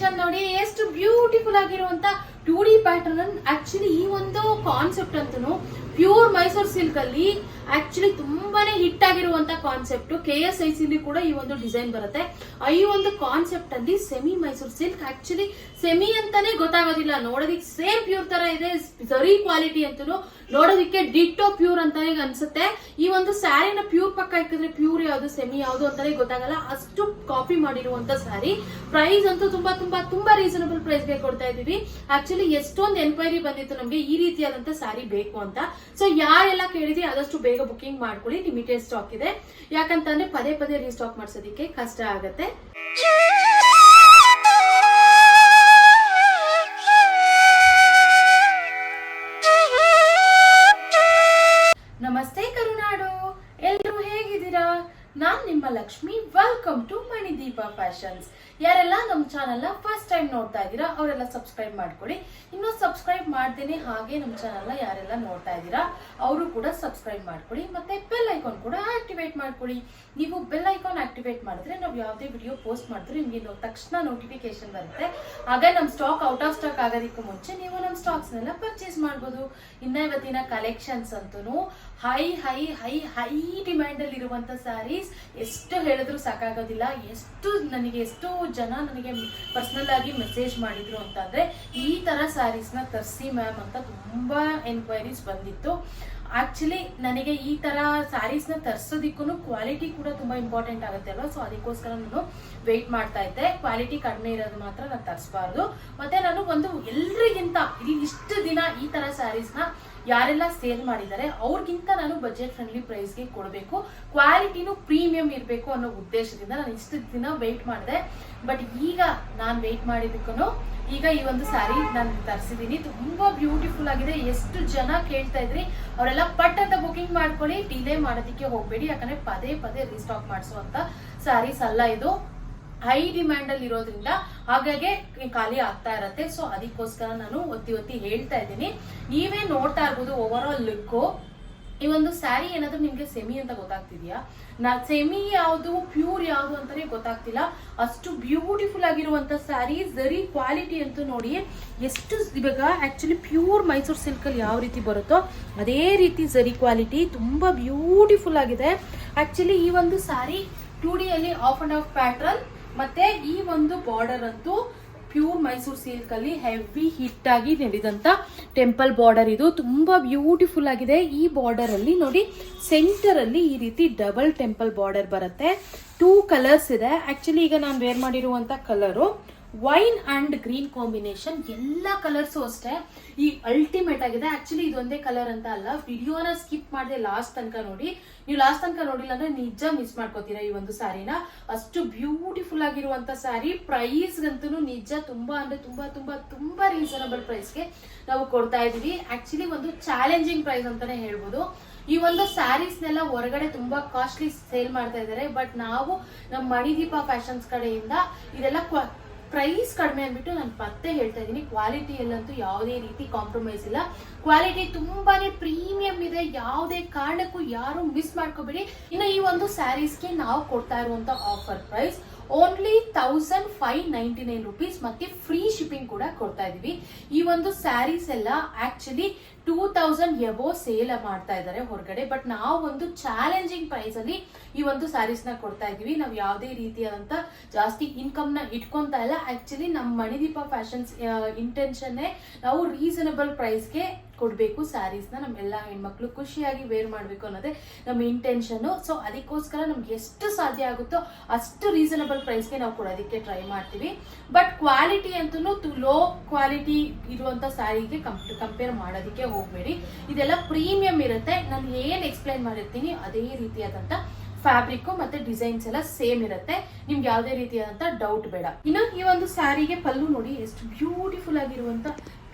Collection ನೋಡಿ ಎಷ್ಟು beautiful ಆಗಿರುವಂತ ಟೂ ಡಿ ಪ್ಯಾಟರ್ನ್ ಆಕ್ಚುಲಿ ಈ ಒಂದು ಕಾನ್ಸೆಪ್ಟ್ ಅಂತೂ ಪ್ಯೂರ್ ಮೈಸೂರು ಸಿಲ್ಕ್ ಅಲ್ಲಿ ಆಕ್ಚುಲಿ ತುಂಬಾನೇ ಹಿಟ್ ಆಗಿರುವಂತ ಕಾನ್ಸೆಪ್ಟ್ ಕೆ ಎಸ್ ಐ ಸಿಲಿ ಕೂಡ ಈ ಒಂದು ಡಿಸೈನ್ ಬರುತ್ತೆ. ಈ ಒಂದು ಕಾನ್ಸೆಪ್ಟ್ ಅಲ್ಲಿ semi Mysuru silk actually semi ಅಂತಾನೆ ಗೊತ್ತಾಗೋದಿಲ್ಲ. ನೋಡೋದಿಕ್ ಸೇಮ್ ಪ್ಯೂರ್ ತರ ಇದೆ ಸರಿ ಕ್ವಾಲಿಟಿ ಅಂತೂ. ನೋಡೋದಿಕ್ಕೆ ಡಿಟ್ಟೋ ಪ್ಯೂರ್ ಅಂತಾನೆ ಅನ್ಸುತ್ತೆ. ಈ ಒಂದು ಸ್ಯಾರಿನ ಪ್ಯೂರ್ ಪಕ್ಕ ಹಾಕಿದ್ರೆ ಪ್ಯೂರ್ ಯಾವ್ದು ಸೆಮಿ ಯಾವ್ದು ಅಂತಾನೆ ಗೊತ್ತಾಗಲ್ಲ. ಅಷ್ಟು ಕಾಪಿ ಮಾಡಿರುವಂತ ಸ್ಯಾರಿ ಪ್ರೈಸ್ ಅಂತೂ ತುಂಬಾ ತುಂಬಾ ತುಂಬಾ ರೀಸನಬಲ್ ಪ್ರೈಸ್ಗೆ ಕೊಡ್ತಾ ಇದೀವಿ ಆಕ್ಚುಲಿ ಎಷ್ಟೊಂದು ಎನ್ಕ್ವೈರಿ ಬಂದಿತ್ತು ನಮ್ಗೆ ಈ ರೀತಿಯಾದಂತ ಸ್ಯಾರಿ ಬೇಕು ಅಂತ. ಸೊ ಯಾರೆಲ್ಲ ಕೇಳಿದ್ರಿ ಆದಷ್ಟು ಬೇಗ ಬುಕಿಂಗ್ ಮಾಡ್ಕೊಳ್ಳಿ ಲಿಮಿಟೆಡ್ ಸ್ಟಾಕ್ ಇದೆ. ಯಾಕಂತಂದ್ರೆ ಪದೇ ಪದೇ ರೀಸ್ಟಾಕ್ ಮಾಡ್ಸೋದಿಕ್ಕೆ ಕಷ್ಟ ಆಗತ್ತೆ. ನಮಸ್ತೆ ಕರುನಾಡು, ಎಲ್ರು ಹೇಗಿದ್ದೀರಾ? ನಾನ್ ನಿಮ್ಮ Lakshmi welcome to Manideepa fashions ಯಾರೆಲ್ಲ ನಮ್ಮ ಚಾನಲ್ ಫಸ್ಟ್ ಟೈಮ್ ನೋಡ್ತಾ ಇದ್ದೀರಾ, ಅವರೆಲ್ಲ ಸಬ್ಸ್ಕ್ರೈಬ್ ಮಾಡ್ಕೊಳ್ಳಿ. ಇನ್ನು ಸಬ್ಸ್ಕ್ರೈಬ್ ಮಾಡ್ದೇನೆ ಹಾಗೆ ನಮ್ಮ ಚಾನಲ್ನ ಯಾರೆಲ್ಲ ನೋಡ್ತಾ ಇದ್ದೀರಾ, ಅವರು ಕೂಡ ಸಬ್ಸ್ಕ್ರೈಬ್ ಮಾಡ್ಕೊಳ್ಳಿ ಮತ್ತೆ ಬೆಲ್ ಐಕಾನ್ ಕೂಡ ಆಕ್ಟಿವೇಟ್ ಮಾಡ್ಕೊಳ್ಳಿ. ನೀವು ಬೆಲ್ ಐಕಾನ್ ಆಕ್ಟಿವೇಟ್ ಮಾಡಿದ್ರೆ ನಾವು ಯಾವುದೇ ವಿಡಿಯೋ ಪೋಸ್ಟ್ ಮಾಡಿದ್ರೆ ನಿಮಗೆ ತಕ್ಷಣ ನೋಟಿಫಿಕೇಶನ್ ಬರುತ್ತೆ. ಆಗ ನಮ್ಮ ಸ್ಟಾಕ್ ಔಟ್ ಆಫ್ ಸ್ಟಾಕ್ ಆಗೋದಕ್ಕೂ ಮುಂಚೆ ನೀವು ನಮ್ಮ ಸ್ಟಾಕ್ಸ್ನೆಲ್ಲ ಪರ್ಚೇಸ್ ಮಾಡ್ಬೋದು. ಇನ್ನ ಇವತ್ತಿನ ಕಲೆಕ್ಷನ್ಸ್ ಅಂತೂ high high high high demand ಅಲ್ಲಿ ಇರುವಂತ ಸ್ಯಾರೀಸ್ ಎಷ್ಟು ಹೇಳಿದ್ರು ಸಾಕಾಗೋದಿಲ್ಲ. ಎಷ್ಟು ನನಗೆ ಎಷ್ಟು ಜನ ನನಗೆ ಪರ್ಸನಲ್ ಆಗಿ ಮೆಸೇಜ್ ಮಾಡಿದ್ರು ಅಂತಂದ್ರೆ ಈ ತರ ಸ್ಯಾರೀಸ್ನ ನ ಮ್ಯಾಮ್ ಅಂತ ತುಂಬಾ ಎನ್ಕ್ವೈರೀಸ್ ಬಂದಿತ್ತು. ಆಕ್ಚುಲಿ ನನಗೆ ಈ ತರ ಸ್ಯಾರೀಸ್ನ ತರ್ಸೋದಿಕ್ಕೂ ಕ್ವಾಲಿಟಿ ಕೂಡ ತುಂಬಾ ಇಂಪಾರ್ಟೆಂಟ್ ಆಗುತ್ತೆ ಅಲ್ವಾ? ಸೊ ಅದಕ್ಕೋಸ್ಕರ ನಾನು ವೆಯ್ಟ್ ಮಾಡ್ತಾ ಇದ್ದೆ. ಕ್ವಾಲಿಟಿ ಕಡಿಮೆ ಇರೋದು ಮಾತ್ರ ನಾನು ತರಿಸಬಾರ್ದು. ಮತ್ತೆ ನಾನು ಒಂದು ಎಲ್ರಿಗಿಂತ ಇಷ್ಟು ದಿನ ಈ ತರ ಸ್ಯಾರೀಸ್ನ ಯಾರೆಲ್ಲ ಸೇಲ್ ಮಾಡಿದ್ದಾರೆ, ಅವ್ರಿಗಿಂತ ನಾನು ಬಜೆಟ್ ಫ್ರೆಂಡ್ಲಿ ಪ್ರೈಸ್ಗೆ ಕೊಡಬೇಕು. ಕ್ವಾಲಿಟಿನೂ ಪ್ರೀಮಿಯಂ ಇರಬೇಕು ಅನ್ನೋ ಉದ್ದೇಶದಿಂದ ನಾನು ಇಷ್ಟು ದಿನ ವೆಯ್ಟ್ ಮಾಡಿದೆ. ಬಟ್ ಈಗ ನಾನು ವೆಯ್ಟ್ ಮಾಡಿದ್ದಕ್ಕೂ ಈಗ ಈ ಒಂದು ಸ್ಯಾರಿ ನಾನು ತರಿಸಿದ್ದೀನಿ ತುಂಬಾ ಬ್ಯೂಟಿಫುಲ್ ಆಗಿದೆ. ಎಷ್ಟು ಜನ ಕೇಳ್ತಾ ಇದ್ರಿ, ಅವರೆಲ್ಲ ಪಟ್ ಅಂತ ಬುಕಿಂಗ್ ಮಾಡ್ಕೊಳ್ಳಿ ಡಿಲೇ ಮಾಡೋದಕ್ಕೆ ಹೋಗಬೇಡಿ. ಯಾಕಂದ್ರೆ ಪದೇ ಪದೇ ರೀಸ್ಟಾಕ್ ಮಾಡಿಸುವಂತ ಸ್ಯಾರೀಸ್ ಅಲ್ಲ ಇದು. ಹೈ ಡಿಮ್ಯಾಂಡ್ ಅಲ್ಲಿ ಇರೋದ್ರಿಂದ ಹಾಗಾಗಿ ಖಾಲಿ ಆಗ್ತಾ ಇರತ್ತೆ. ಸೊ ಅದಕ್ಕೋಸ್ಕರ ನಾನು ಒತ್ತಿ ಒತ್ತಿ ಹೇಳ್ತಾ ಇದ್ದೀನಿ. ನೀವೇ ನೋಡ್ತಾ ಇರ್ಬೋದು ಓವರ್ ಆಲ್ ಲುಕ್ ಈ ಒಂದು ಸ್ಯಾರಿ ಏನಾದ್ರೂ ನಿಮ್ಗೆ ಸೆಮಿ ಅಂತ ಗೊತ್ತಾಗ್ತಿದ್ಯಾ? ನಾ ಸೆಮಿ ಯಾವುದು ಪ್ಯೂರ್ ಯಾವುದು ಅಂತಾನೆ ಗೊತ್ತಾಗ್ತಿಲ್ಲ. ಅಷ್ಟು ಬ್ಯೂಟಿಫುಲ್ ಆಗಿರುವಂತ ಸ್ಯಾರಿ ಜರಿ ಕ್ವಾಲಿಟಿ ಅಂತೂ ನೋಡಿ ಎಷ್ಟು ಇವಾಗ ಆಕ್ಚುಲಿ ಪ್ಯೂರ್ ಮೈಸೂರು ಸಿಲ್ಕ್ ಅಲ್ಲಿ ಯಾವ ರೀತಿ ಬರುತ್ತೋ ಅದೇ ರೀತಿ ಜರಿ ಕ್ವಾಲಿಟಿ ತುಂಬಾ ಬ್ಯೂಟಿಫುಲ್ ಆಗಿದೆ. ಆಕ್ಚುಲಿ ಈ ಒಂದು ಸ್ಯಾರಿ ಟೂ ಡಿ ಅಲ್ಲಿ ಆಫ್ ಅಂಡ್ ಆಫ್ ಪ್ಯಾಟ್ರನ್ ಮತ್ತೆ ಈ ಒಂದು ಬಾರ್ಡರ್ ಅಂತೂ ಪ್ಯೂರ್ ಮೈಸೂರು ಸಿಲ್ಕ್ ಅಲ್ಲಿ ಹೆವಿ ಹಿಟ್ ಆಗಿ ನಡೆದಂತ ಟೆಂಪಲ್ ಬಾರ್ಡರ್ ಇದು. ತುಂಬಾ ಬ್ಯೂಟಿಫುಲ್ ಆಗಿದೆ. ಈ ಬಾರ್ಡರ್ ಅಲ್ಲಿ ನೋಡಿ ಸೆಂಟರ್ ಅಲ್ಲಿ ಈ ರೀತಿ ಡಬಲ್ ಟೆಂಪಲ್ ಬಾರ್ಡರ್ ಬರುತ್ತೆ. ಟೂ ಕಲರ್ಸ್ ಇದೆ. ಆಕ್ಚುಲಿ ಈಗ ನಾನು ವೇರ್ ಮಾಡಿರುವಂತ colour wine and green combination ಎಲ್ಲ ಕಲರ್ಸು ಅಷ್ಟೇ. ಈ ಅಲ್ಟಿಮೇಟ್ ಆಗಿದೆ. ಆಕ್ಚುಲಿ ಇದೊಂದೇ ಕಲರ್ ಅಂತ ಅಲ್ಲ. ವಿಡಿಯೋನ ಸ್ಕಿಪ್ ಮಾಡಿದೆ ಲಾಸ್ಟ್ ತನಕ ನೋಡಿ. ನೀವು ಲಾಸ್ಟ್ ತನಕ ನೋಡಿಲ್ಲ ಅಂದ್ರೆ ನಿಜ ಮಿಸ್ ಮಾಡ್ಕೋತೀರಾ ಈ ಒಂದು ಸಾರಿನ. ಅಷ್ಟು ಬ್ಯೂಟಿಫುಲ್ ಆಗಿರುವಂತ ಸಾರಿ. ಪ್ರೈಸ್ ಅಂತೂ ನಿಜ ತುಂಬಾ ಅಂದ್ರೆ ತುಂಬಾ ತುಂಬಾ ತುಂಬಾ ರೀಸನಬಲ್ ಪ್ರೈಸ್ಗೆ ನಾವು ಕೊಡ್ತಾ ಇದೀವಿ ಆಕ್ಚುಲಿ ಒಂದು ಚಾಲೆಂಜಿಂಗ್ ಪ್ರೈಸ್ ಅಂತಾನೆ ಹೇಳ್ಬೋದು. ಈ ಒಂದು ಸ್ಯಾರೀಸ್ನೆಲ್ಲ ಹೊರಗಡೆ ತುಂಬಾ ಕಾಸ್ಟ್ಲಿ ಸೇಲ್ ಮಾಡ್ತಾ ಇದ್ದಾರೆ. ಬಟ್ ನಾವು ನಮ್ಮ ಮಣಿದೀಪ ಫ್ಯಾಷನ್ಸ್ ಕಡೆಯಿಂದ ಇದೆಲ್ಲ ಪ್ರೈಸ್ ಕಡಿಮೆ ಅಂದ್ಬಿಟ್ಟು ನಾನು ಮತ್ತೆ ಹೇಳ್ತಾ ಇದ್ದೀನಿ. ಕ್ವಾಲಿಟಿಯಲ್ಲಂತೂ ಯಾವುದೇ ರೀತಿ ಕಾಂಪ್ರಮೈಸ್ ಇಲ್ಲ. ಕ್ವಾಲಿಟಿ ತುಂಬಾನೇ ಪ್ರೀಮಿಯಂ ಇದೆ. ಯಾವುದೇ ಕಾರಣಕ್ಕೂ ಯಾರು ಮಿಸ್ ಮಾಡ್ಕೋಬೇಡಿ. ಇನ್ನು ಈ ಒಂದು ಸ್ಯಾರೀಸ್ಗೆ ನಾವು ಕೊಡ್ತಾ ಇರುವಂತ offer price only thousand five ninety nine rupees ಮತ್ತೆ ಫ್ರೀ ಶಿಪ್ಪಿಂಗ್ ಕೂಡ ಕೊಡ್ತಾ ಇದೀವಿ ಈ ಒಂದು ಸ್ಯಾರೀಸ್ ಎಲ್ಲ actually two thousand above sale ಮಾಡ್ತಾ ಇದ್ದಾರೆ ಹೊರಗಡೆ. ಬಟ್ ನಾವು ಒಂದು ಚಾಲೆಂಜಿಂಗ್ ಪ್ರೈಸ್ ಅಲ್ಲಿ ಈ ಒಂದು ಸ್ಯಾರೀಸ್ನ ಕೊಡ್ತಾ ಇದೀವಿ ನಾವು ಯಾವುದೇ ರೀತಿಯಾದಂತ ಜಾಸ್ತಿ ಇನ್ಕಮ್ನ ಇಟ್ಕೊಂತ ಇಲ್ಲ. ಆಕ್ಚುಲಿ ನಮ್ಮ ಮಣಿದೀಪ ಫ್ಯಾಷನ್ಸ್ ಇಂಟೆನ್ಷನ್ ನಾವು ರೀಸನಬಲ್ ಪ್ರೈಸ್ಗೆ ಕೊಡಬೇಕು ಸ್ಯಾರೀಸ್ನ ನಮ್ಮೆಲ್ಲ ಹೆಣ್ಮಕ್ಳು ಖುಷಿಯಾಗಿ ವೇರ್ ಮಾಡಬೇಕು ಅನ್ನೋದೇ ನಮ್ಮ ಇಂಟೆನ್ಷನ್ನು ಸೊ ಅದಕ್ಕೋಸ್ಕರ ನಮ್ಗೆ ಎಷ್ಟು ಸಾಧ್ಯ ಆಗುತ್ತೋ ಅಷ್ಟು ರೀಸನಬಲ್ ಪ್ರೈಸ್ಗೆ ನಾವು ಕೊಡೋದಕ್ಕೆ ಟ್ರೈ ಮಾಡ್ತೀವಿ. ಬಟ್ ಕ್ವಾಲಿಟಿ ಅಂತೂ ಲೋ ಕ್ವಾಲಿಟಿ ಇರುವಂಥ ಸ್ಯಾರಿಗೆ ಕಂಪೇರ್ ಮಾಡೋದಕ್ಕೆ ಹೋಗಬೇಡಿ. ಇದೆಲ್ಲ ಪ್ರೀಮಿಯಂ ಇರುತ್ತೆ. ನಾನು ಏನು ಎಕ್ಸ್ಪ್ಲೈನ್ ಮಾಡಿರ್ತೀನಿ, ಅದೇ ರೀತಿಯಾದಂಥ ಫ್ಯಾಬ್ರಿಕ್ ಮತ್ತೆ ಡಿಸೈನ್ಸ್ ಎಲ್ಲ ಸೇಮ್ ಇರುತ್ತೆ. ನಿಮ್ಗೆ ಯಾವುದೇ ರೀತಿಯಾದಂತ ಡೌಟ್ ಬೇಡ. ಇನ್ನು ಈ ಒಂದು ಸ್ಯಾರಿಗೆ ಪಲ್ಲು ನೋಡಿ, ಎಷ್ಟು ಬ್ಯೂಟಿಫುಲ್ ಆಗಿರುವಂತ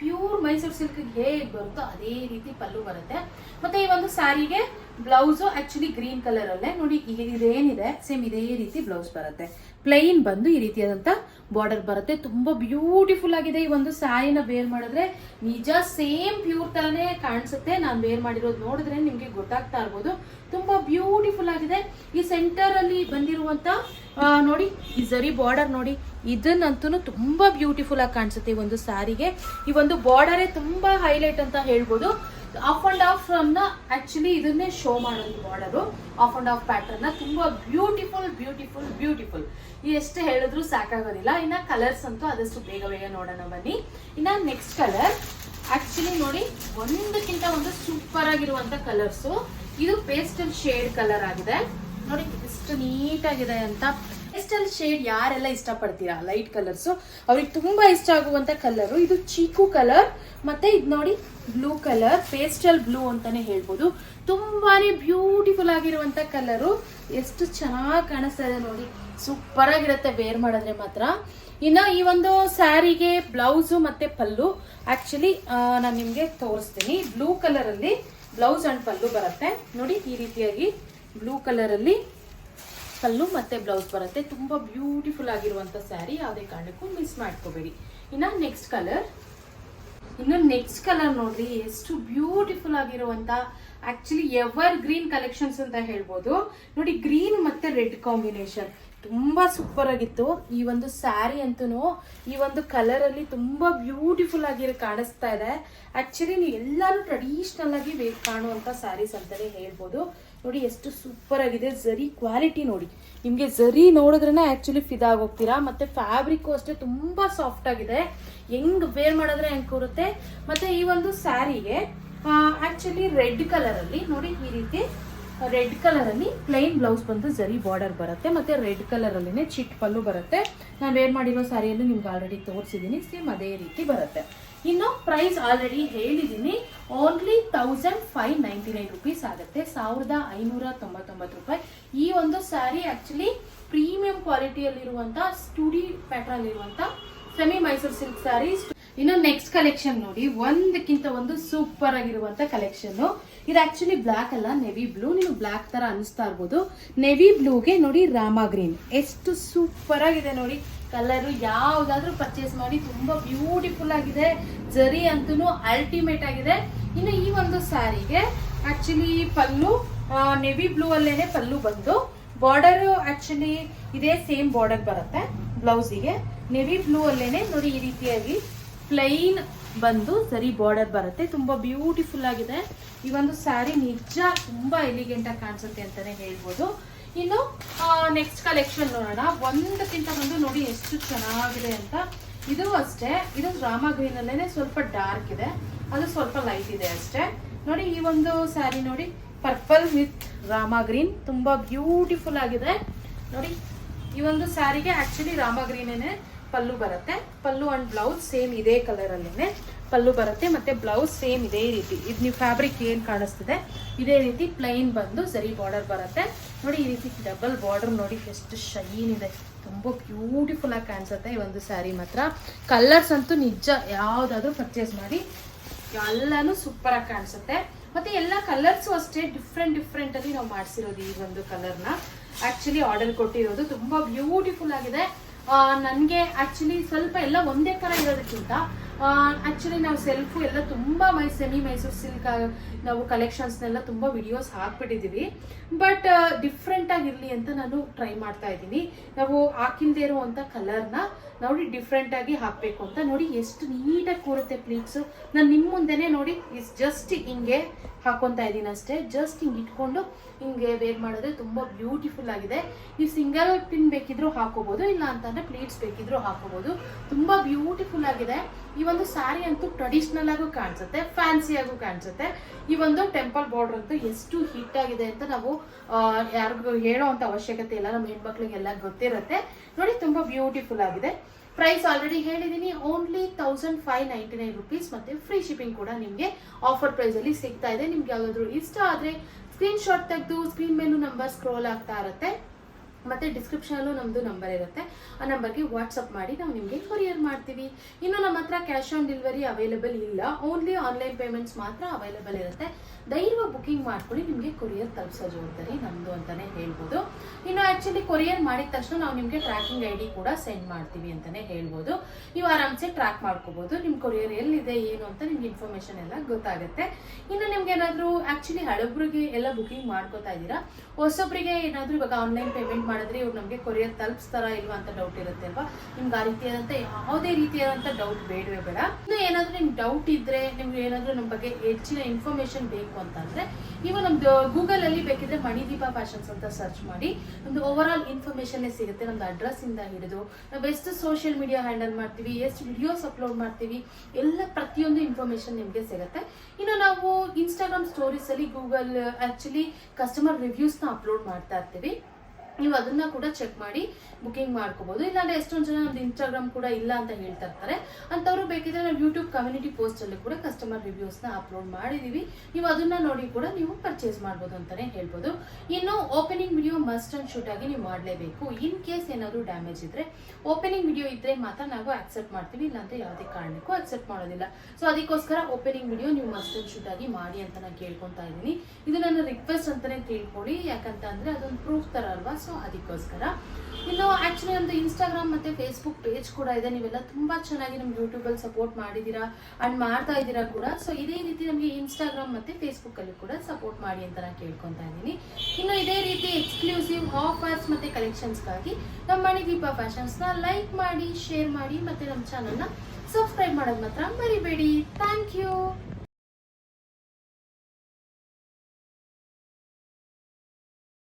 ಪ್ಯೂರ್ ಮೈಸೂರು ಸಿಲ್ಕ್ ಹೇಗೆ ಬರುತ್ತೋ ಅದೇ ರೀತಿ ಪಲ್ಲು ಬರುತ್ತೆ. ಮತ್ತೆ ಈ ಒಂದು ಸ್ಯಾರಿಗೆ ಬ್ಲೌಸ್ ಆಕ್ಚುಲಿ ಗ್ರೀನ್ ಕಲರ್ ಅಲ್ಲೇ. ನೋಡಿ ಇದೇನಿದೆ? ಸೇಮ್ ಇದೇ ರೀತಿ ಬ್ಲೌಸ್ ಬರುತ್ತೆ. ಪ್ಲೈನ್ ಬಂದು ಈ ರೀತಿಯಾದಂತ ಬಾರ್ಡರ್ ಬರುತ್ತೆ. ತುಂಬಾ ಬ್ಯೂಟಿಫುಲ್ ಆಗಿದೆ ಈ ಒಂದು ಸ್ಯಾರಿನ ವೇರ್ ಮಾಡಿದ್ರೆ. ನಿಜ ಸೇಮ್ ಪ್ಯೂರ್ ತರನೇ ಕಾಣಿಸುತ್ತೆ. ನಾನು ವೇರ್ ಮಾಡಿರೋದು ನೋಡಿದ್ರೆ ನಿಮ್ಗೆ ಗೊತ್ತಾಗ್ತಾ ಇರ್ಬೋದು. ತುಂಬಾ ಬ್ಯೂಟಿಫುಲ್ ಆಗಿದೆ. ಈ ಸೆಂಟರ್ ಅಲ್ಲಿ ಬಂದಿರುವಂತ ನೋಡಿ, ಈ ಜರಿ ಬಾರ್ಡರ್ ನೋಡಿ, ಇದನ್ನಂತೂ ತುಂಬಾ ಬ್ಯೂಟಿಫುಲ್ ಆಗಿ ಕಾಣಿಸುತ್ತೆ ಈ ಒಂದು ಸ್ಯಾರಿಗೆ ಈ ಒಂದು ಬಾರ್ಡರೇ ತುಂಬಾ ಹೈಲೈಟ್ ಅಂತ ಹೇಳ್ಬೋದು. ಆಫ್ ಅಂಡ್ ಆಫ್ ಅನ್ನ ಆಕ್ಚುಲಿ ಇದನ್ನೇ ಶೋ ಮಾಡೋದು border half and half pattern ತುಂಬಾ ಬ್ಯೂಟಿಫುಲ್ ಬ್ಯೂಟಿಫುಲ್ ಬ್ಯೂಟಿಫುಲ್ ಎಷ್ಟು ಹೇಳಿದ್ರು ಸಾಕಾಗೋದಿಲ್ಲ. ಇನ್ನ ಕಲರ್ಸ್ ಅಂತೂ ಆದಷ್ಟು ಬೇಗ ಬೇಗ ನೋಡೋಣ ಬನ್ನಿ. ಇನ್ನ ನೆಕ್ಸ್ಟ್ ಕಲರ್ ಆಕ್ಚುಲಿ ನೋಡಿ, ಒಂದಕ್ಕಿಂತ ಒಂದು ಸೂಪರ್ ಆಗಿರುವಂತ ಕಲರ್ಸ್ ಇದು ಪೇಸ್ಟಲ್ ಶೇಡ್ ಕಲರ್ ಆಗಿದೆ. ನೋಡಿ ಎಷ್ಟು ನೀಟ್ ಆಗಿದೆ ಅಂತ. ಪೇಸ್ಟಲ್ ಶೇಡ್ ಯಾರೆಲ್ಲ ಇಷ್ಟಪಡ್ತೀರಾ? ಲೈಟ್ ಕಲರ್ಸ್ ಅವ್ರಿಗೆ ತುಂಬಾ ಇಷ್ಟ ಆಗುವಂತ ಕಲರು ಇದು ಚೀಕು ಕಲರ್ ಮತ್ತೆ ಇದು ನೋಡಿ ಬ್ಲೂ ಕಲರ್ ಪೇಸ್ಟಲ್ ಬ್ಲೂ ಅಂತಾನೆ ಹೇಳ್ಬೋದು. ತುಂಬಾನೇ ಬ್ಯೂಟಿಫುಲ್ ಆಗಿರುವಂತ ಕಲರು ಎಷ್ಟು ಚೆನ್ನಾಗಿ ಕಾಣಿಸ್ತಾ ಇದೆ ನೋಡಿ. ಸೂಪರ್ ಆಗಿರುತ್ತೆ ವೇರ್ ಮಾಡಿದ್ರೆ ಮಾತ್ರ. ಇನ್ನು ಈ ಒಂದು ಸ್ಯಾರಿಗೆ ಬ್ಲೌಸು ಮತ್ತೆ ಪಲ್ಲು. ಆಕ್ಚುಲಿ ನಾನು ನಿಮಗೆ ತೋರಿಸ್ತೀನಿ. ಬ್ಲೂ ಕಲರ್ ಅಲ್ಲಿ ಬ್ಲೌಸ್ ಅಂಡ್ ಪಲ್ಲು ಬರುತ್ತೆ. ನೋಡಿ, ಈ ರೀತಿಯಾಗಿ ಬ್ಲೂ ಕಲರ್ ಅಲ್ಲಿ ಪಲ್ಲು ಮತ್ತೆ ಬ್ಲೌಸ್ ಬರುತ್ತೆ. ತುಂಬಾ ಬ್ಯೂಟಿಫುಲ್ ಆಗಿರುವಂತ ಸ್ಯಾರಿ ಯಾವುದೇ ಕಾರಣಕ್ಕೂ ಮಿಸ್ ಮಾಡ್ಕೋಬೇಡಿ. ಇನ್ನ ನೆಕ್ಸ್ಟ್ ಕಲರ್ ಇನ್ನು ನೆಕ್ಸ್ಟ್ ಕಲರ್ ನೋಡ್ರಿ, ಎಷ್ಟು ಬ್ಯೂಟಿಫುಲ್ ಆಗಿರುವಂತ ಆಕ್ಚುಲಿ ಎವರ್ ಗ್ರೀನ್ ಕಲೆಕ್ಷನ್ಸ್ ಅಂತ ಹೇಳ್ಬೋದು. ನೋಡಿ ಗ್ರೀನ್ ಮತ್ತೆ ರೆಡ್ ಕಾಂಬಿನೇಷನ್ ತುಂಬಾ ಸೂಪರ್ ಆಗಿತ್ತು. ಈ ಒಂದು ಸ್ಯಾರಿ ಅಂತೂ, ಈ ಒಂದು ಕಲರ್ ಅಲ್ಲಿ ತುಂಬಾ ಬ್ಯೂಟಿಫುಲ್ ಆಗಿ ಕಾಣಿಸ್ತಾ ಇದೆ. ಆಕ್ಚುಲಿ ನೀವು ಎಲ್ಲಾನು ಟ್ರೆಡಿಷನಲ್ ಆಗಿ ಕಾಣುವಂತ ಸ್ಯಾರೀಸ್ ಅಂತಾನೆ ಹೇಳ್ಬೋದು. ನೋಡಿ, ಎಷ್ಟು ಸೂಪರ್ ಆಗಿದೆ. ಜರಿ ಕ್ವಾಲಿಟಿ ನೋಡಿ. ನಿಮಗೆ ಜರಿ ನೋಡಿದ್ರೇ ಆಕ್ಚುಲಿ ಫಿದಾಗೋಗ್ತೀರಾ ಮತ್ತೆ ಫ್ಯಾಬ್ರಿಕ್ ಅಷ್ಟೇ ತುಂಬಾ ಸಾಫ್ಟ್ ಆಗಿದೆ. ಹೆಂಗ್ ವೇರ್ ಮಾಡಿದ್ರೆ ಹೆಂಗೆ ಕೂರುತ್ತೆ. ಮತ್ತೆ ಈ ಒಂದು ಸ್ಯಾರಿಗೆ ಆಕ್ಚುಲಿ ರೆಡ್ ಕಲರ್ ಅಲ್ಲಿ ನೋಡಿ ಈ ರೀತಿ ರೆಡ್ ಕಲರ್ ಅಲ್ಲಿ ಪ್ಲೈನ್ ಬ್ಲೌಸ್ ಬಂದು ಜರಿ ಬಾರ್ಡರ್ ಬರುತ್ತೆ, ಮತ್ತೆ ರೆಡ್ ಕಲರ್ ಅಲ್ಲಿನೇ ಚಿಟ್ ಪಲ್ಲು ಬರುತ್ತೆ. ನಾನು ವೇರ್ ಮಾಡಿರೋ ಸ್ಯಾರಿಯನ್ನು ನಿಮ್ಗೆ ಆಲ್ರೆಡಿ ತೋರಿಸಿದ್ದೀನಿ ಸೇಮ್ ಅದೇ ರೀತಿ ಬರುತ್ತೆ. ಇನ್ನು ಪ್ರೈಸ್ ಆಲ್ರೆಡಿ ಹೇಳಿದ್ದೀನಿ only thousand five ninety nine rupees ಆಗುತ್ತೆ, ಸಾವಿರದ ಐನೂರ ತೊಂಬತ್ತೊಂಬತ್ತು ರೂಪಾಯಿ. ಈ ಒಂದು ಸ್ಯಾರಿ ಆಕ್ಚುಲಿ ಪ್ರೀಮಿಯಂ ಕ್ವಾಲಿಟಿಯಲ್ಲಿರುವಂಥ ಸ್ಟುಡಿ ಪ್ಯಾಟ್ರಲ್ಲಿರುವಂಥ ಸೆಮಿ ಮೈಸೂರು ಸಿಲ್ಕ್ ಸ್ಯಾರೀಸ್ ಇನ್ನು ನೆಕ್ಸ್ಟ್ ಕಲೆಕ್ಷನ್ ನೋಡಿ, ಒಂದಕ್ಕಿಂತ ಒಂದು ಸೂಪರ್ ಆಗಿರುವಂತ ಕಲೆಕ್ಷನ್ ಇದು ಆಕ್ಚುಲಿ ಬ್ಲಾಕ್ ಅಲ್ಲ ನೆವಿ ಬ್ಲೂ ನೀವು ಬ್ಲಾಕ್ ತರ ಅನಿಸ್ತಾ ಇರ್ಬೋದು. ನೆವಿ ಬ್ಲೂಗೆ ನೋಡಿ ರಾಮ ಗ್ರೀನ್ ಎಷ್ಟು ಸೂಪರ್ ಆಗಿದೆ ನೋಡಿ ಕಲರ್ ಯಾವ್ದಾದ್ರೂ ಪರ್ಚೇಸ್ ಮಾಡಿ, ತುಂಬಾ ಬ್ಯೂಟಿಫುಲ್ ಆಗಿದೆ. ಜರಿ ಅಂತೂ ಅಲ್ಟಿಮೇಟ್ ಆಗಿದೆ. ಇನ್ನು ಈ ಒಂದು ಸ್ಯಾರಿಗೆ ಆಕ್ಚುಲಿ ಪಲ್ಲು ನೆವಿ ಬ್ಲೂ ಅಲ್ಲೇನೆ ಪಲ್ಲು ಬಂದು ಬಾರ್ಡರ್ ಆಕ್ಚುಲಿ ಇದೇ ಸೇಮ್ ಬಾರ್ಡರ್ ಬರುತ್ತೆ ಬ್ಲೌಸಿಗೆ ನೆವಿ ಬ್ಲೂ ಅಲ್ಲೇನೆ ನೋಡಿ ಈ ರೀತಿಯಾಗಿ ಪ್ಲೈನ್ ಬಂದು ಸರಿ ಬಾರ್ಡರ್ ಬರುತ್ತೆ. ತುಂಬಾ ಬ್ಯೂಟಿಫುಲ್ ಆಗಿದೆ. ಈ ಒಂದು ಸ್ಯಾರಿ ನಿಜ ತುಂಬಾ ಎಲಿಗೆಂಟ್ ಆಗಿ ಕಾಣಿಸುತ್ತೆ ಅಂತಾನೆ ಹೇಳ್ಬೋದು. ಇನ್ನು ನೆಕ್ಸ್ಟ್ ಕಲೆಕ್ಷನ್ ನೋಡೋಣ. ಒಂದಕ್ಕಿಂತ ಒಂದು ನೋಡಿ ಎಷ್ಟು ಚೆನ್ನಾಗಿದೆ ಅಂತ. ಇದು ಅಷ್ಟೇ. ಇದು ರಾಮ ಗ್ರೀನ್ ಅಲ್ಲೇನೆ ಸ್ವಲ್ಪ ಡಾರ್ಕ್ ಇದೆ. ಅದು ಸ್ವಲ್ಪ ಲೈಟ್ ಇದೆ ಅಷ್ಟೇ. ನೋಡಿ, ಈ ಒಂದು ಸ್ಯಾರಿ ನೋಡಿ ಪರ್ಪಲ್ ವಿತ್ ರಾಮ ಗ್ರೀನ್ ತುಂಬಾ ಬ್ಯೂಟಿಫುಲ್ ಆಗಿದೆ. ನೋಡಿ, ಈ ಒಂದು ಸ್ಯಾರಿಗೆ ಆಕ್ಚುಲಿ ರಾಮ ಗ್ರೀನೇನೆ ಪಲ್ಲು ಬರುತ್ತೆ. ಪಲ್ಲು ಅಂಡ್ ಬ್ಲೌಸ್ ಸೇಮ್ ಇದೇ ಕಲರ್ ಅಲ್ಲೇನೆ. ಪಲ್ಲು ಬರುತ್ತೆ, ಮತ್ತೆ ಬ್ಲೌಸ್ ಸೇಮ್ ಇದೇ ರೀತಿ. ಇದು ನೀವು ಫ್ಯಾಬ್ರಿಕ್ ಏನ್ ಕಾಣಿಸ್ತಿದೆ, ಇದೇ ರೀತಿ ಪ್ಲೈನ್ ಬಂದು ಸರಿ ಬಾರ್ಡರ್ ಬರುತ್ತೆ. ನೋಡಿ, ಈ ರೀತಿ ಡಬಲ್ ಬಾರ್ಡರ್ ನೋಡಿ, ಎಷ್ಟು ಶೈನ್ ಇದೆ. ತುಂಬಾ ಬ್ಯೂಟಿಫುಲ್ ಆಗಿ ಕಾಣಿಸುತ್ತೆ ಈ ಒಂದು ಸ್ಯಾರಿ ಮಾತ್ರ. ಕಲರ್ಸ್ ಅಂತೂ ನಿಜ ಯಾವ್ದಾದ್ರು ಪರ್ಚೇಸ್ ಮಾಡಿ, ಎಲ್ಲಾನು ಸೂಪರ್ ಆಗಿ ಕಾಣಿಸುತ್ತೆ. ಮತ್ತೆ ಎಲ್ಲ ಕಲರ್ಸು ಅಷ್ಟೇ ಡಿಫ್ರೆಂಟ್ ಡಿಫ್ರೆಂಟ್ ಅಲ್ಲಿ ನಾವು ಮಾಡಿಸಿರೋದು ಈ ಒಂದು ಕಲರ್ನ ಆಕ್ಚುಲಿ ಆರ್ಡರ್ ಕೊಟ್ಟಿರೋದು ತುಂಬಾ ಬ್ಯೂಟಿಫುಲ್ ಆಗಿದೆ. ನನಗೆ ಆಕ್ಚುಲಿ ಸ್ವಲ್ಪ ಎಲ್ಲ ಒಂದೇ ತರ ಇರೋದಕ್ಕಿಂತ ಆಕ್ಚುಲಿ ನಾವು ಸೆಲ್ಫು ಎಲ್ಲ ತುಂಬ ಮೈ ಸೆಮಿ ಮೈಸೂರು ಸಿಲ್ಕ್ ನಾವು ಕಲೆಕ್ಷನ್ಸ್ನೆಲ್ಲ ತುಂಬ ವಿಡಿಯೋಸ್ ಹಾಕ್ಬಿಟ್ಟಿದ್ದೀವಿ ಬಟ್ ಡಿಫ್ರೆಂಟಾಗಿರಲಿ ಅಂತ ನಾನು ಟ್ರೈ ಮಾಡ್ತಾ ಇದ್ದೀನಿ. ನಾವು ಹಾಕಿಲ್ದೇ ಇರುವಂಥ ಕಲರ್ನ ನೋಡಿ ಡಿಫ್ರೆಂಟಾಗಿ ಹಾಕ್ಬೇಕು ಅಂತ ನೋಡಿ ಎಷ್ಟು ನೀಟಾಗಿ ಕೂರುತ್ತೆ ಪ್ಲೀಸ್ ನಾನು ನಿಮ್ಮ ಮುಂದೆನೆ ನೋಡಿ ಇಸ್ ಜಸ್ಟ್ ಹಿಂಗೆ ಹಾಕೊತಾ ಇದ್ದೀನಿ ಅಷ್ಟೇ. ಜಸ್ಟ್ ಹಿಂಗೆ ಇಟ್ಕೊಂಡು ಹಿಂಗೆ ವೇರ್ ಮಾಡಿದ್ರೆ ತುಂಬಾ ಬ್ಯೂಟಿಫುಲ್ ಆಗಿದೆ. ಈ ಸಿಂಗಲ್ ಪಿನ್ ಬೇಕಿದ್ರು ಹಾಕೋಬಹುದು ಇಲ್ಲ ಅಂತಂದ್ರೆ ಪ್ಲೀಟ್ಸ್ ಬೇಕಿದ್ರು ಹಾಕೋಬಹುದು ತುಂಬಾ ಬ್ಯೂಟಿಫುಲ್ ಆಗಿದೆ. ಈ ಒಂದು ಸ್ಯಾರಿ ಅಂತೂ ಟ್ರೆಡಿಷನಲ್ ಆಗು ಕಾಣಿಸುತ್ತೆ ಫ್ಯಾನ್ಸಿ ಆಗು ಕಾಣಿಸುತ್ತೆ. ಈ ಒಂದು ಟೆಂಪಲ್ ಬಾರ್ಡರ್ ಅಂತೂ ಎಷ್ಟು ಹಿಟ್ ಆಗಿದೆ ಅಂತ ನಾವು ಯಾರಿಗೂ ಹೇಳೋ ಅಂತ ಅವಶ್ಯಕತೆ ಇಲ್ಲ. ನಮ್ಮ ಹೆಣ್ಮಕ್ಳಿಗೆಲ್ಲ ಗೊತ್ತಿರುತ್ತೆ. ನೋಡಿ, ತುಂಬಾ ಬ್ಯೂಟಿಫುಲ್ ಆಗಿದೆ. ಪ್ರೈಸ್ ಆಲ್ರೆಡಿ ಹೇಳಿದ್ದೀನಿ only thousand five ninety nine rupees ಮತ್ತೆ ಫ್ರೀ ಶಿಪ್ಪಿಂಗ್ ಕೂಡ ನಿಮಗೆ ಆಫರ್ ಪ್ರೈಸ್ ಅಲ್ಲಿ ಸಿಗ್ತಾ ಇದೆ. ನಿಮ್ಗೆ ಯಾವ್ದಾದ್ರು ಇಷ್ಟ ಆದ್ರೆ ಸ್ಕ್ರೀನ್ ಶಾಟ್ ತೆಗೆದು ಸ್ಕ್ರೀನ್ ಮೇಲೂ ನಂಬರ್ ಸ್ಕ್ರೋಲ್ ಆಗ್ತಾ ಇರುತ್ತೆ. ಮತ್ತೆ ಡಿಸ್ಕ್ರಿಪ್ಷನಲ್ಲೂ ನಮ್ಮದು ನಂಬರ್ ಇರುತ್ತೆ. ಆ ನಂಬರ್ಗೆ ವಾಟ್ಸಪ್ ಮಾಡಿ ನಾವು ನಿಮಗೆ ಕೊರಿಯರ್ ಮಾಡ್ತೀವಿ. ಇನ್ನು ನಮ್ಮ ಹತ್ರ ಕ್ಯಾಶ್ ಆನ್ ಡೆಲಿವರಿ ಅವೈಲೇಬಲ್ ಇಲ್ಲ. ಓನ್ಲಿ ಆನ್ಲೈನ್ ಪೇಮೆಂಟ್ಸ್ ಮಾತ್ರ ಅವೈಲೇಬಲ್ ಇರುತ್ತೆ. ಧೈರ್ಯ ಬುಕಿಂಗ್ ಮಾಡ್ಕೊಳ್ಳಿ, ನಿಮಗೆ ಕೊರಿಯರ್ ತಲುಪಿಸೋ ಜವಾಬ್ದಾರಿ ನಮ್ಮದು ಅಂತಾನೆ ಹೇಳ್ಬೋದು. ಇನ್ನು ಆ್ಯಕ್ಚುಲಿ ಕೊರಿಯರ್ ಮಾಡಿದ ತಕ್ಷಣ ನಾವು ನಿಮಗೆ ಟ್ರ್ಯಾಕಿಂಗ್ ಐ ಡಿ ಕೂಡ ಸೆಂಡ್ ಮಾಡ್ತೀವಿ ಅಂತಾನೆ ಹೇಳ್ಬೋದು. ನೀವು ಆರಾಮ್ಸೆ ಟ್ರ್ಯಾಕ್ ಮಾಡ್ಕೋಬೋದು. ನಿಮ್ಮ ಕೊರಿಯರ್ ಎಲ್ಲಿದೆ, ಏನು ಅಂತ ನಿಮ್ಗೆ ಇನ್ಫಾರ್ಮೇಷನ್ ಎಲ್ಲ ಗೊತ್ತಾಗುತ್ತೆ. ಇನ್ನು ನಿಮ್ಗೆ ಏನಾದರೂ ಆ್ಯಕ್ಚುಲಿ ಹಳಬ್ರಿಗೆ ಎಲ್ಲ ಬುಕಿಂಗ್ ಮಾಡ್ಕೋತಾ ಇದ್ದೀರಾ? ಹೊಸೊಬ್ರಿಗೆ ಏನಾದರೂ ಇವಾಗ ಆನ್ಲೈನ್ ಪೇಮೆಂಟ್ ಮಾಡಿದ್ರೆ ಇವ್ರು ನಮಗೆ ಕೊರಿಯರ್ ತಲುಪಿಸ್ತಾರಾ ಇಲ್ವಾ ಅಂತ ಡೌಟ್ ಇರುತ್ತೆ ಅಲ್ವಾ? ನಿಮ್ಗೆ ಆ ರೀತಿಯಾದಂಥ ಯಾವುದೇ ರೀತಿಯಾದಂಥ ಡೌಟ್ ಬೇಡವೇ ಬೇಡ. ಇನ್ನು ಏನಾದರೂ ನಿಮ್ಗೆ ಡೌಟ್ ಇದ್ರೆ, ನಿಮ್ಗೆ ಏನಾದರೂ ನಮ್ಮ ಬಗ್ಗೆ ಹೆಚ್ಚಿನ ಇನ್ಫಾರ್ಮೇಶನ್ ಬೇಕು ಅಂತಂದ್ರೆ ನೀವು ನಮ್ದು ಗೂಗಲ್ ಅಲ್ಲಿ ಬೇಕಿದ್ರೆ ಮಣಿದೀಪ ಫ್ಯಾಷನ್ಸ್ ಅಂತ ಸರ್ಚ್ ಮಾಡಿ. ನಮ್ದು ಓವರ್ ಆಲ್ ಇನ್ಫಾರ್ಮೇಶನ್ ಸಿಗುತ್ತೆ. ನಮ್ದು ಅಡ್ರೆಸ್ ಇಂದ ಹಿಡಿದು, ನಾವು ಎಷ್ಟು ಸೋಷಿಯಲ್ ಮೀಡಿಯಾ ಹ್ಯಾಂಡಲ್ ಮಾಡ್ತೀವಿ ಎಷ್ಟು ವಿಡಿಯೋಸ್ ಅಪ್ಲೋಡ್ ಮಾಡ್ತೀವಿ, ಎಲ್ಲ ಪ್ರತಿಯೊಂದು ಇನ್ಫಾರ್ಮೇಷನ್ ನಿಮಗೆ ಸಿಗುತ್ತೆ. ಇನ್ನು ನಾವು ಇನ್ಸ್ಟಾಗ್ರಾಮ್ ಸ್ಟೋರೀಸ್ ಅಲ್ಲಿ ಗೂಗಲ್ ಆ್ಯಕ್ಚುಲಿ ಕಸ್ಟಮರ್ ರಿವ್ಯೂಸ್ನ ಅಪ್ಲೋಡ್ ಮಾಡ್ತಾ ಇರ್ತೀವಿ. ನೀವು ಅದನ್ನ ಕೂಡ ಚೆಕ್ ಮಾಡಿ ಬುಕಿಂಗ್ ಮಾಡ್ಕೋಬಹುದು ಇಲ್ಲಾಂದ್ರೆ ಎಷ್ಟೊಂದು ಜನ ನಮ್ದು ಇನ್ಸ್ಟಾಗ್ರಾಮ್ ಕೂಡ ಇಲ್ಲ ಅಂತ ಹೇಳ್ತಾ ಇರ್ತಾರೆ. ಅಂತವ್ರು ಬೇಕಿದ್ರೆ ನಾವು ಯೂಟ್ಯೂಬ್ ಕಮ್ಯುನಿಟಿ ಪೋಸ್ಟ್ ಅಲ್ಲಿ ಕೂಡ ಕಸ್ಟಮರ್ ರಿವ್ಯೂಸ್ನ ಅಪ್ಲೋಡ್ ಮಾಡಿದೀವಿ. ನೀವು ಅದನ್ನ ನೋಡಿ ಕೂಡ ನೀವು ಪರ್ಚೇಸ್ ಮಾಡ್ಬೋದು ಅಂತಾನೆ ಹೇಳ್ಬೋದು. ಇನ್ನು opening video must and shoot ಆಗಿ ನೀವು ಮಾಡಲೇಬೇಕು. ಇನ್ ಕೇಸ್ ಏನಾದ್ರು ಡ್ಯಾಮೇಜ್ ಇದ್ರೆ ಓಪನಿಂಗ್ ವಿಡಿಯೋ ಇದ್ರೆ ಮಾತ್ರ ನಾವು ಅಕ್ಸೆಪ್ಟ್ ಮಾಡ್ತೀವಿ. ಇಲ್ಲಾಂದ್ರೆ ಯಾವುದೇ ಕಾರಣಕ್ಕೂ ಅಕ್ಸೆಪ್ಟ್ ಮಾಡೋದಿಲ್ಲ. ಸೊ ಅದಕ್ಕೋಸ್ಕರ ಓಪನಿಂಗ್ ವಿಡಿಯೋ ನೀವು ಮಸ್ಟ್ ಅಂಡ್ ಶೂಟ್ ಆಗಿ ಮಾಡಿ ಅಂತ ನಾನು ಕೇಳ್ಕೊತಾ ಇದ್ದೀನಿ. ಇದು ನನ್ನ ರಿಕ್ವೆಸ್ಟ್ ಅಂತಾನೆ ತಿಳ್ಕೊಳ್ಳಿ. ಯಾಕಂತ ಅಂದ್ರೆ ಅದೊಂದು ಪ್ರೂಫ್ ತರ ಅಲ್ವಾ? ಸೊ ಅದಕ್ಕೋಸ್ಕರ. ಇನ್ನು ಆಕ್ಚುಲಿ ಒಂದು ಇನ್ಸ್ಟಾಗ್ರಾಮ್ ಮತ್ತೆ ಫೇಸ್ಬುಕ್ ಪೇಜ್ ಕೂಡ ಇದೆ. ನೀವೆಲ್ಲ ತುಂಬಾ ಚೆನ್ನಾಗಿ ನಮ್ಮ ಯೂಟ್ಯೂಬಲ್ಲಿ ಸಪೋರ್ಟ್ ಮಾಡಿದ್ದೀರಾ ಅಂಡ್ ಮಾಡ್ತಾ ಇದ್ದೀರಾ ಕೂಡ. ಸೊ ಇದೇ ರೀತಿ ನಮಗೆ ಇನ್ಸ್ಟಾಗ್ರಾಮ್ ಮತ್ತೆ ಫೇಸ್ಬುಕ್ ಅಲ್ಲಿ ಕೂಡ ಸಪೋರ್ಟ್ ಮಾಡಿ ಅಂತ ನಾನು ಕೇಳ್ಕೊತಾ ಇದ್ದೀನಿ. ಇನ್ನು ಇದೇ ರೀತಿ ಎಕ್ಸ್ಕ್ಲೂಸಿವ್ ಆಫರ್ಸ್ ಮತ್ತೆ ಕಲೆಕ್ಷನ್ಸ್ಗಾಗಿ ನಮ್ಮ ಮಣಿದೀಪ ಫ್ಯಾಷನ್ಸ್ನ ಲೈಕ್ ಮಾಡಿ ಶೇರ್ ಮಾಡಿ ಮತ್ತೆ ನಮ್ಮ ಚಾನಲ್ನ ಸಬ್ಸ್ಕ್ರೈಬ್ ಮಾಡೋದು ಮಾತ್ರ ಮರಿಬೇಡಿ. Thank you